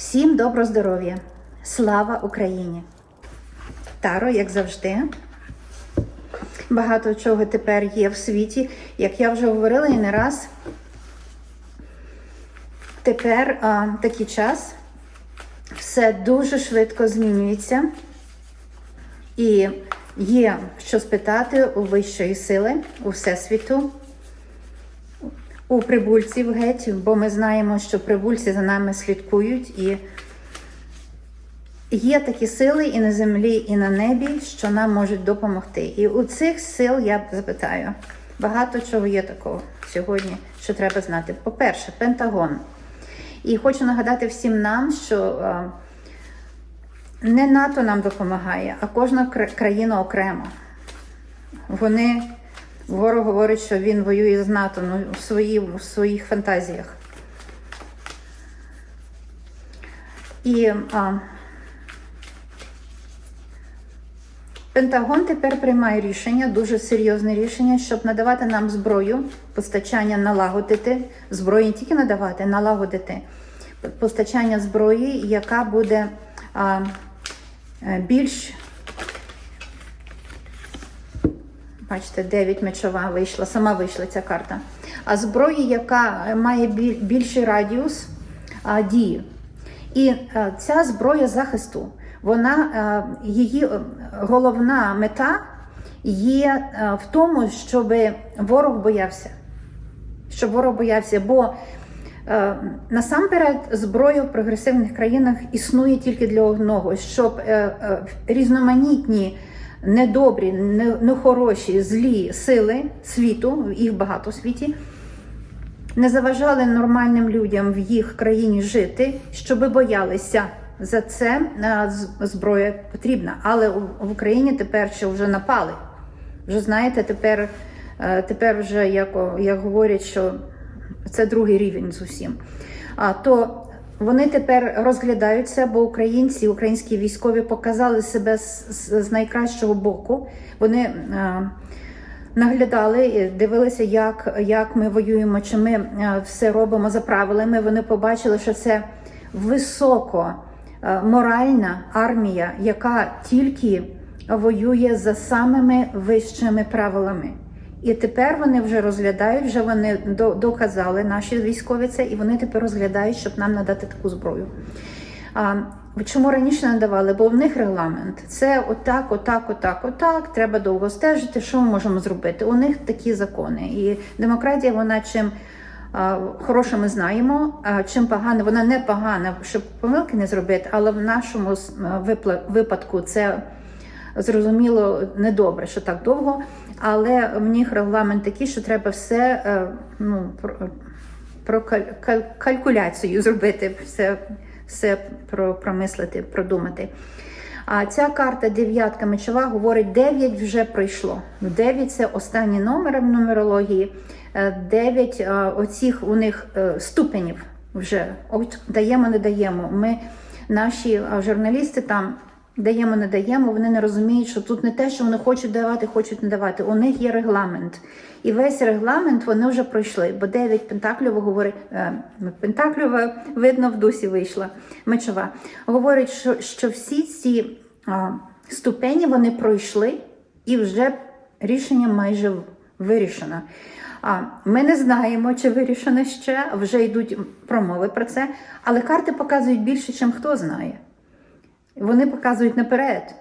Всім добро здоров'я! Слава Україні! Таро, як завжди. Багато чого тепер є в світі. Як я вже говорила і не раз, тепер а, такий час все дуже швидко змінюється. І є що спитати у вищої сили, у Всесвіту, у прибульців геть, бо ми знаємо, що прибульці за нами слідкують, і є такі сили і на землі, і на небі, що нам можуть допомогти. І у цих сил я запитаю, багато чого є такого сьогодні, що треба знати. По-перше, Пентагон. І хочу нагадати всім нам, що не НАТО нам допомагає, а кожна країна окремо. Вони ворог говорить, що він воює з НАТО ну, в, свої, в своїх фантазіях. І а, Пентагон тепер приймає рішення, дуже серйозне рішення, щоб надавати нам зброю, постачання налагодити, зброю не тільки надавати, налагодити постачання зброї, яка буде а, е, більш Бачите, 9 мечова вийшла, сама вийшла ця карта. А зброї, яка має більший радіус а, дії. І е, ця зброя захисту, вона, е, її е, головна мета є е, в тому, щоб ворог боявся. Щоб ворог боявся, бо е, насамперед зброя в прогресивних країнах існує тільки для одного, щоб е, е, різноманітні недобрі, не- нехороші, злі сили світу, їх багато в світі, не заважали нормальним людям в їх країні жити, щоби боялися. За це зброя потрібна. Але в Україні тепер ще вже напали. Вже знаєте, тепер, е, тепер вже як, як говорять, що це другий рівень з усім. А то вони тепер розглядаються, бо українці, українські військові показали себе з, з, з найкращого боку. Вони е, наглядали, дивилися, як, як ми воюємо, чи ми е, все робимо за правилами. Вони побачили, що це високо е, моральна армія, яка тільки воює за самими вищими правилами. І тепер вони вже розглядають, вже вони доказали наші військові це, і вони тепер розглядають, щоб нам надати таку зброю. А, чому раніше не давали? Бо в них регламент. Це отак, отак, отак, отак. Треба довго стежити. Що ми можемо зробити? У них такі закони. І демократія, вона чим а, хороше ми знаємо, а чим погано, вона не погана, щоб помилки не зробити, але в нашому випадку це зрозуміло недобре, що так довго. Але в них регламент такий, що треба все е, ну, про, каль- калькуляцію зробити, все, все про, промислити, продумати. А ця карта дев'ятка мечова говорить, 9 вже пройшло. 9 це останній номер в нумерології. 9 оцих у них е, ступенів вже От даємо, не даємо. Ми, наші журналісти там даємо, не даємо. Вони не розуміють, що тут не те, що вони хочуть давати, хочуть не давати. У них є регламент. І весь регламент вони вже пройшли. Бо 9 Пентакльова говорить, е, Пентакльова, видно, в дусі вийшла мечова. Говорить, що, що всі ці а, ступені вони пройшли, і вже рішення майже вирішено. А ми не знаємо, чи вирішено ще, вже йдуть промови про це, але карти показують більше, ніж хто знає. Вони показують наперед,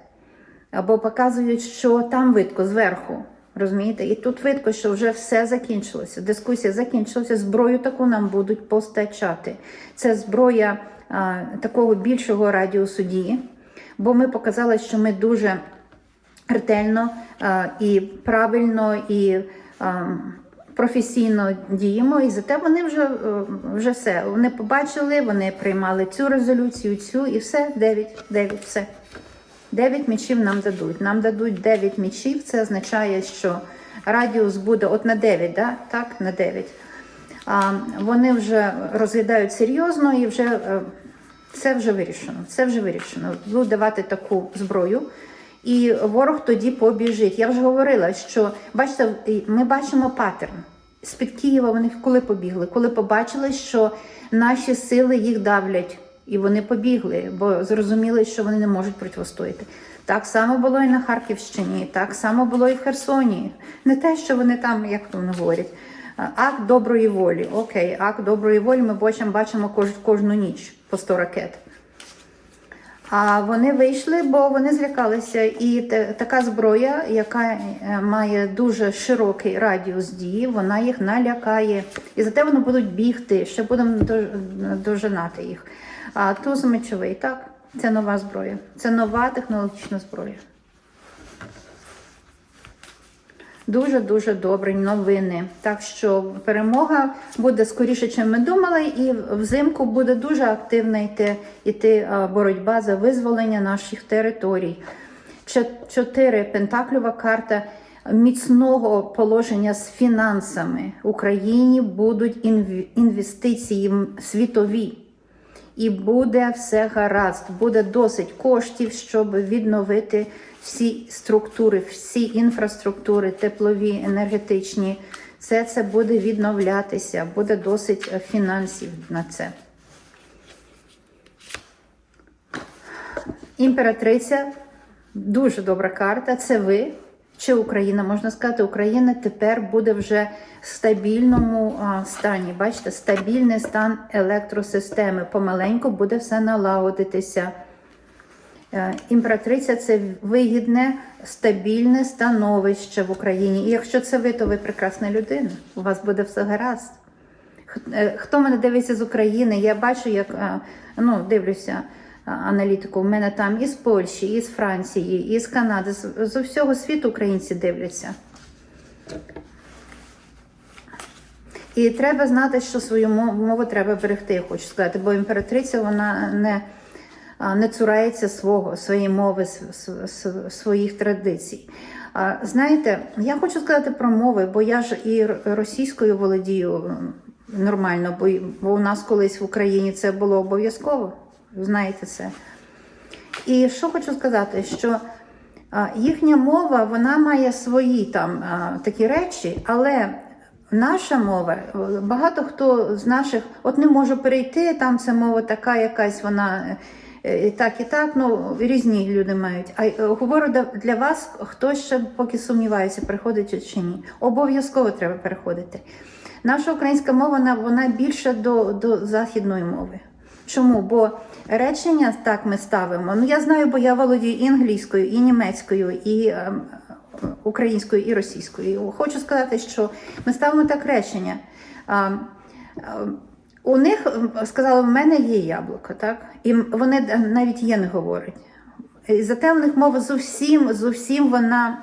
або показують, що там видко зверху. Розумієте? І тут видко, що вже все закінчилося. Дискусія закінчилася. Зброю таку нам будуть постачати. Це зброя а, такого більшого радіусу дії, бо ми показали, що ми дуже ретельно а, і правильно і а, професійно діємо, і зате вони вже, е, вже все. Вони побачили, вони приймали цю резолюцію, цю і все, 9, 9, все. 9 мічів нам дадуть. Нам дадуть 9 мічів, це означає, що радіус буде от на 9, да? так, на 9. А, вони вже розглядають серйозно і вже е, це вже вирішено. Це вже вирішено. Будуть давати таку зброю. І ворог тоді побіжить. Я вже говорила, що бачите, ми бачимо паттерн. З-під Києва вони коли побігли, коли побачили, що наші сили їх давлять І вони побігли, бо зрозуміли, що вони не можуть протистояти. Так само було і на Харківщині, так само було і в Херсоні. Не те, що вони там, як вони говорять, акт доброї волі. Окей, акт доброї волі ми бачимо, бачимо кож, кожну ніч по 100 ракет. А вони вийшли, бо вони злякалися. І така зброя, яка е, має дуже широкий радіус дії, вона їх налякає. І зате вони будуть бігти, ще будемо до- дожинати їх. А туз мечовий, так, це нова зброя. Це нова технологічна зброя. Дуже-дуже добрі новини. Так що перемога буде скоріше, ніж ми думали, і взимку буде дуже активно йти, йти боротьба за визволення наших територій. Чотири пентаклюва карта міцного положення з фінансами. Україні будуть інвестиції світові. І буде все гаразд, буде досить коштів, щоб відновити всі структури, всі інфраструктури, теплові, енергетичні. Все це буде відновлятися, буде досить е, фінансів на це. Імператриця дуже добра карта. Це ви чи Україна? Можна сказати, Україна тепер буде вже в стабільному стані. Бачите, стабільний стан електросистеми. Помаленьку буде все налагодитися. Е, Імператриця це вигідне, стабільне становище в Україні. І якщо це ви, то ви прекрасна людина. У вас буде все гаразд. Е, Хто мене дивиться з України, я бачу, як е, ну, дивлюся аналітику. У мене там із Польщі, із Франції, із Канади, з, з усього світу українці дивляться. І треба знати, що свою мову, треба берегти, я хочу сказати, бо імператриця вона не, не цурається свого, своєї мови, своїх традицій. Знаєте, я хочу сказати про мови, бо я ж і російською володію нормально, бо, у нас колись в Україні це було обов'язково. Знаєте це. І що хочу сказати, що їхня мова вона має свої там такі речі, але наша мова, багато хто з наших от не може перейти, там це мова така, якась вона так, і так. Ну різні люди мають. А е, говорю для- вас, хто ще поки сумнівається, приходить чи ні. Обов'язково треба переходити. Наша українська мова вона, вона більше до, до західної мови. Чому? Бо речення так ми ставимо. Ну я знаю, бо я володію і англійською, і німецькою, і ем, українською, і російською. Хочу сказати, що ми ставимо так речення. А, ем, у них сказали, в мене є яблуко, так? І вони навіть є не говорять. І зате в них мова зовсім, зовсім вона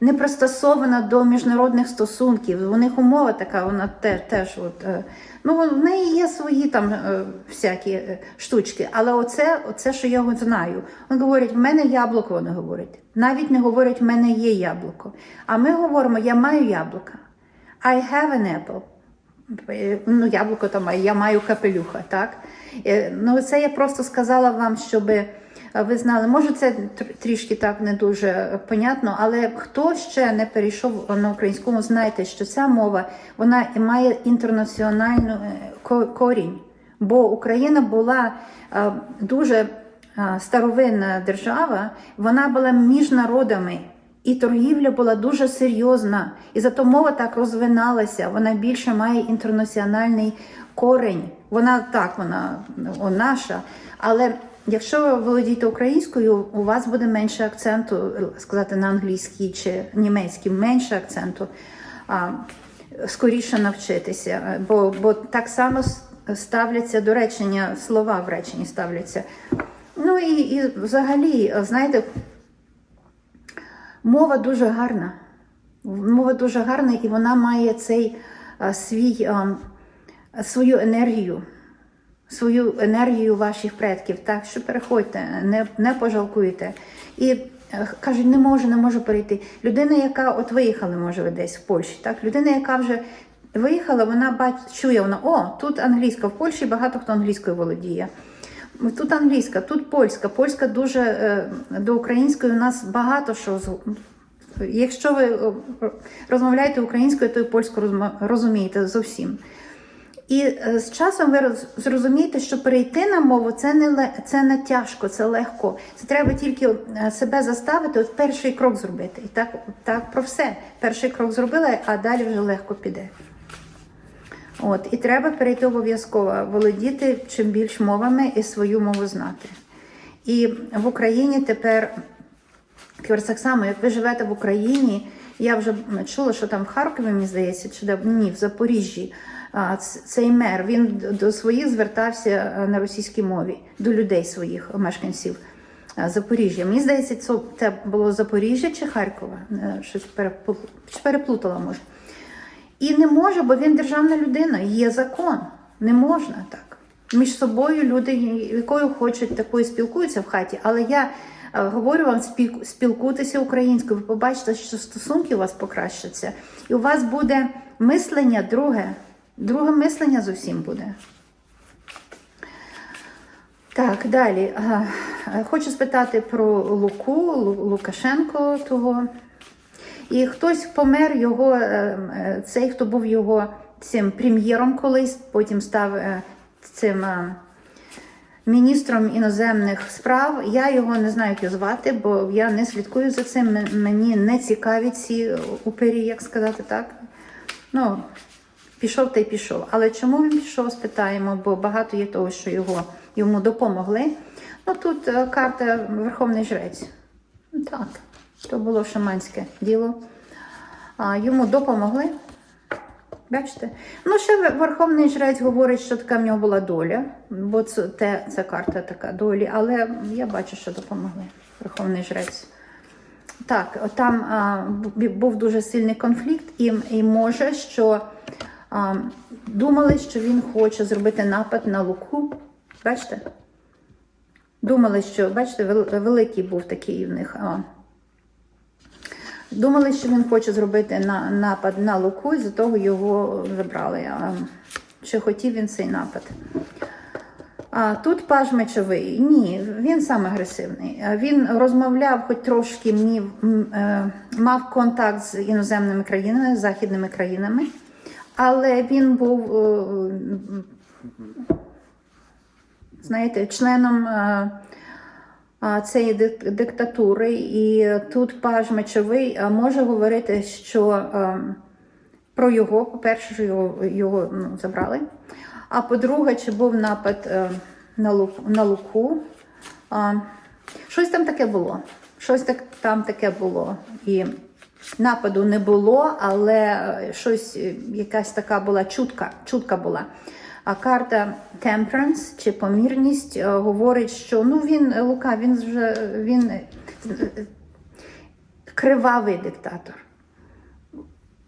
не пристосована до міжнародних стосунків. У них умова така, вона теж, теж от, е, ну, в неї є свої там е, всякі е, штучки. Але оце, оце, що я знаю. Вони говорять, в мене яблуко, вони говорять. Навіть не говорять, в мене є яблуко. А ми говоримо, я маю яблука. I have an apple. Е, Ну, яблуко там я маю капелюха, так? Е, Ну, це я просто сказала вам, щоб ви знали. Може, це трішки так не дуже понятно, але хто ще не перейшов на українську мову, знайте, що ця мова вона має інтернаціональну е, корінь. Бо Україна була е, дуже е, старовинна держава, вона була між народами. І торгівля була дуже серйозна, і зато мова так розвиналася. Вона більше має інтернаціональний корень. Вона так, вона о, наша. Але якщо ви володієте українською, у вас буде менше акценту сказати на англійській чи німецькій, менше акценту. А, скоріше навчитися, бо, бо так само ставляться до речення, слова в реченні ставляться. Ну і, і взагалі, знаєте, Мова дуже гарна. Мова дуже гарна, і вона має цей а, свій, а, свою енергію, свою енергію ваших предків. Так що переходьте, не, не пожалкуйте. І е, кажуть, не можу, не можу перейти. Людина, яка от виїхала, може, ви десь в Польщі, так? Людина, яка вже виїхала, вона бач, чує, вона, о, тут англійська, в Польщі багато хто англійською володіє. Тут англійська, тут польська. Польська дуже е, до української у нас багато що. Якщо ви е, розмовляєте українською, то і польську розумієте зовсім. І е, з часом ви роз- зрозумієте, що перейти на мову це не це не тяжко, це легко. Це треба тільки себе заставити, от перший крок зробити. І так, так про все. Перший крок зробила, а далі вже легко піде. От, і треба перейти обов'язково, володіти чим більш мовами і свою мову знати. І в Україні тепер так само, як ви живете в Україні, я вже чула, що там в Харкові, мені здається, чи де ні, в Запоріжжі. Цей мер він до своїх звертався на російській мові, до людей своїх мешканців Запоріжжя. Мені здається, це, було Запоріжжя чи Харкова. Е, Щось перепл- переплутала може. І не може, бо він державна людина, є закон. Не можна так. Між собою люди, якою хочуть, такою спілкуються в хаті. Але я е, говорю вам, спіл- спілкуйтеся українською, ви побачите, що стосунки у вас покращаться. І у вас буде мислення друге. Друге мислення зовсім буде. Так, далі. Е, Хочу спитати про Луку, Лукашенко того. І хтось помер його, е, е, цей, хто був його цим прем'єром колись, потім став е, цим міністром іноземних справ. Я його не знаю, як його звати, бо я не слідкую за цим. Мені не цікаві ці упері, як сказати так. Ну, пішов та й пішов. Але чому він пішов, спитаємо, бо багато є того, що його, йому допомогли. Ну тут карта Верховний Жрець. Так, то було шаманське діло. А, йому допомогли. Бачите? Ну, ще Верховний Жрець говорить, що така в нього була доля, бо це, те, це карта така долі, але я бачу, що допомогли. Верховний Жрець. Так, там а, був дуже сильний конфлікт, і, і може, що а, думали, що він хоче зробити напад на Луку. Бачите? Думали, що, бачите, великий був такий в них. А, думали, що він хоче зробити на, напад на Луку, і за того його забрали. А, чи хотів він цей напад? А тут паж мечовий. Ні, він сам агресивний. Він розмовляв, хоч трошки мів, е, мав контакт з іноземними країнами, з західними країнами, але він був, е, знаєте, членом е, цієї дик- диктатури. І тут паж мечовий може говорити, що про його, по-перше, його, його ну, забрали. А по-друге, чи був напад е, на Луку. Щось там таке було. Щось так, там таке було. І нападу не було, але е, щось, е, якась така була чутка, чутка була. А карта Temperance чи помірність е, говорить, що ну він е, Лука, він вже він е, е, кривавий диктатор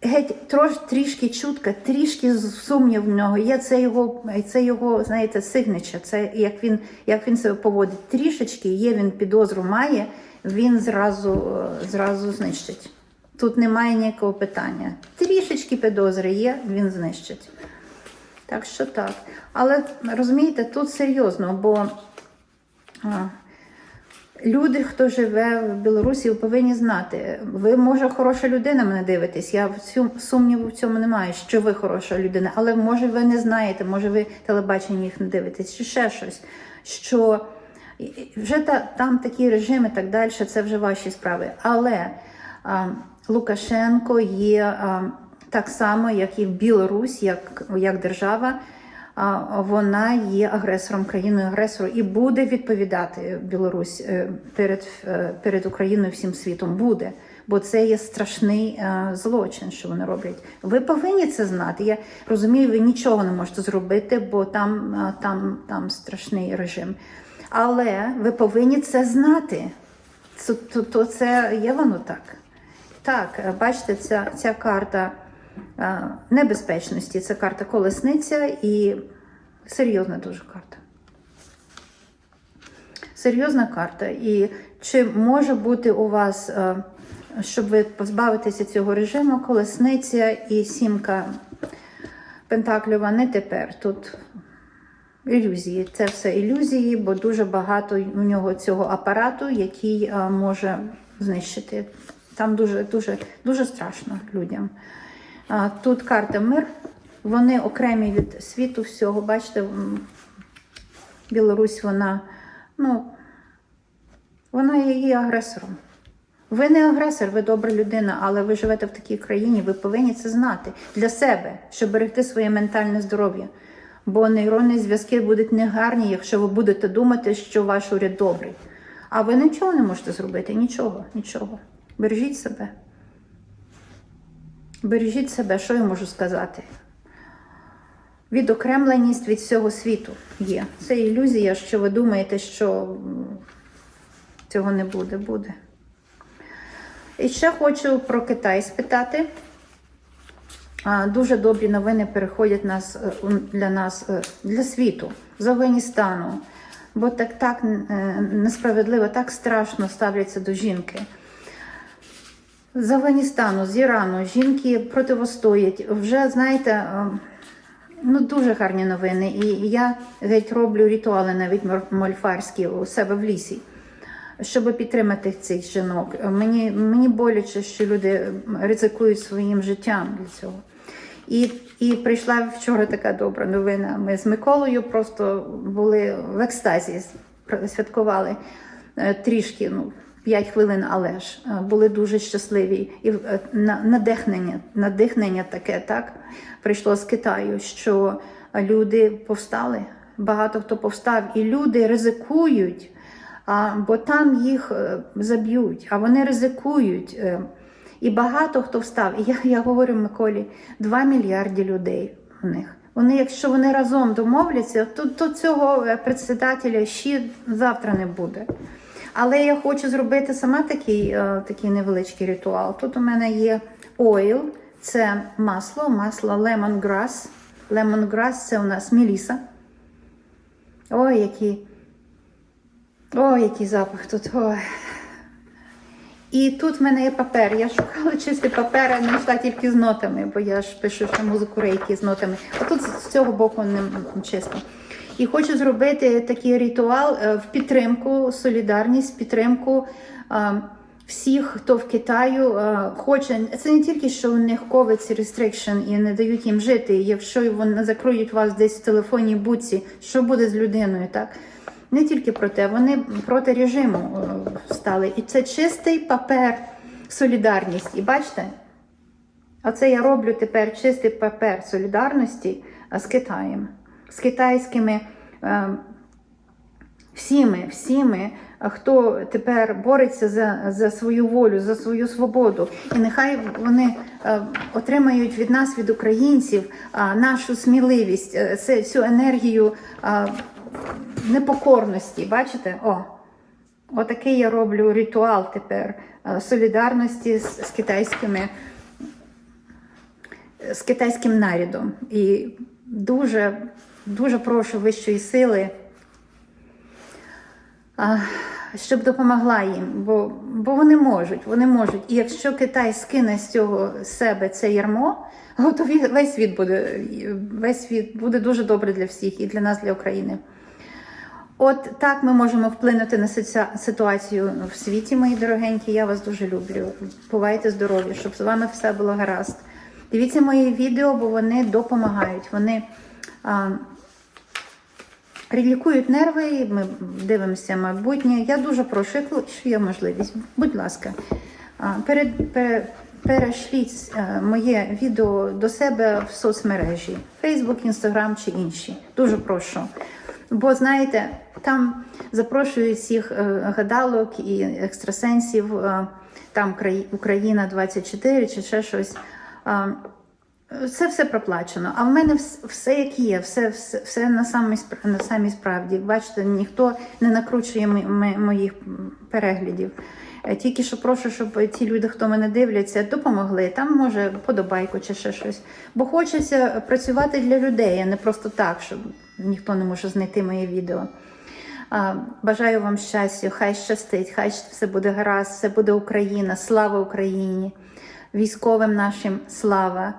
геть трош, трішки чутка, трішки сумнів в нього. Є це його, це його, знаєте, сигнича. Це як він, як він себе поводить. Трішечки є, він підозру має, він зразу, зразу знищить. Тут немає ніякого питання. Трішечки підозри є, він знищить. Так що так. Але розумієте, тут серйозно, бо. А, Люди, хто живе в Білорусі, повинні знати. Ви, може, хороша людина мене дивитесь. Я сумніву в цьому немає, що ви хороша людина, але може ви не знаєте, може ви телебачення їх не дивитесь, чи ще щось. Що вже та, там такі режими, так далі, це вже ваші справи. Але а, Лукашенко є а, так само, як і Білорусь, як, як держава вона є агресором, країною агресором і буде відповідати Білорусь е, перед, е, перед Україною всім світом. Буде, бо це є страшний е, злочин, що вони роблять. Ви повинні це знати. Я розумію, ви нічого не можете зробити, бо там, там, там страшний режим. Але ви повинні це знати. Це, то, то це є воно так. Так, бачите, ця, ця карта небезпечності, це карта колесниця і серйозна дуже карта. Серйозна карта. І чи може бути у вас, е, щоб ви позбавитеся цього режиму, колесниця і сімка Пентаклюва не тепер. Тут ілюзії. Це все ілюзії, бо дуже багато у нього цього апарату, який е, може знищити. Там дуже, дуже, дуже страшно людям. Тут карта мир, Вони окремі від світу всього. Бачите, Білорусь, вона, ну, вона є її агресором. Ви не агресор, ви добра людина, але ви живете в такій країні, ви повинні це знати для себе, щоб берегти своє ментальне здоров'я. Бо нейронні зв'язки будуть негарні, якщо ви будете думати, що ваш уряд добрий. А ви нічого не можете зробити, нічого, нічого. Бережіть себе. Бережіть себе, що я можу сказати? Відокремленість від всього світу є. Це ілюзія, що ви думаєте, що цього не буде, буде. І ще хочу про Китай спитати. Дуже добрі новини переходять нас, е, для нас, е, для світу, з Афганістану. Бо так, так е, несправедливо, так страшно ставляться до жінки. З Афганістану, з Ірану жінки противостоять. Вже, знаєте, е, ну дуже гарні новини. І я геть роблю ритуали навіть мольфарські у себе в лісі щоб підтримати цих жінок. Мені, мені боляче, що люди ризикують своїм життям для цього. І, і прийшла вчора така добра новина. Ми з Миколою просто були в екстазі, святкували е, трішки, ну, 5 хвилин, але ж е, були дуже щасливі. І е, на- надихнення, надихнення таке так прийшло з Китаю, що люди повстали. Багато хто повстав, і люди ризикують бо там їх е, заб'ють, а вони ризикують. е, І багато хто встав. І я, я говорю Миколі, 2 мільярди людей у них. Вони, якщо вони разом домовляться, то, то цього е, председателя ще завтра не буде. Але я хочу зробити сама такий, е, такий невеличкий ритуал. Тут у мене є ойл, це масло, масло lemongrass. Lemongrass – це у нас меліса. Ой, який Ой, який запах тут. Ой. І тут в мене є папер. Я шукала чистий папер, а не йшла тільки з нотами, бо я ж пишу ще музику рейки з нотами. А тут з цього боку не чисто. І хочу зробити такий ритуал е, в підтримку, солідарність, підтримку е, всіх, хто в Китаю е, хоче. Це не тільки що у них COVID restriction і не дають їм жити. Якщо вони закроють вас десь в телефонній будці, що буде з людиною, так? Не тільки про те, вони проти режиму стали. І це чистий папер солідарність. І бачите, оце я роблю тепер чистий папер солідарності з Китаєм, з китайськими е, всіми, всіми, а, хто тепер бореться за, за свою волю, за свою свободу. І нехай вони е, отримають від нас, від українців, а, нашу сміливість, е, цю енергію. непокорності. Бачите? О, отакий я роблю ритуал тепер е, солідарності з, з китайськими з китайським нарядом. І дуже, дуже прошу вищої сили, щоб допомогла їм, бо, бо вони можуть, вони можуть. І якщо Китай скине з цього себе це ярмо, то весь світ буде, весь світ буде дуже добре для всіх і для нас, для України. От так ми можемо вплинути на ситуацію в світі, мої дорогенькі. Я вас дуже люблю. Бувайте здорові, щоб з вами все було гаразд. Дивіться мої відео, бо вони допомагають. Вони лікують нерви, ми дивимося майбутнє. Я дуже прошу, якщо є можливість, будь ласка, а, перед, перешліть е, моє відео до себе в соцмережі Facebook, Instagram чи інші. Дуже прошу. Бо знаєте, там запрошують всіх е, гадалок і екстрасенсів, е, там Україна 24 чи ще щось. Це все проплачено. А в мене вс- все як є, все, все, все на самій на самій справді. Бачите, ніхто не накручує мо- мо- моїх переглядів. Е, Тільки що прошу, щоб ті люди, хто мене дивляться, допомогли. Там може подобайку чи ще щось. Бо хочеться працювати для людей, а не просто так, щоб ніхто не може знайти моє відео. Бажаю вам щастя, хай щастить, хай все буде гаразд, все буде Україна, слава Україні, військовим нашим слава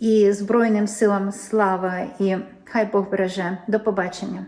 і Збройним силам слава, і хай Бог береже. До побачення.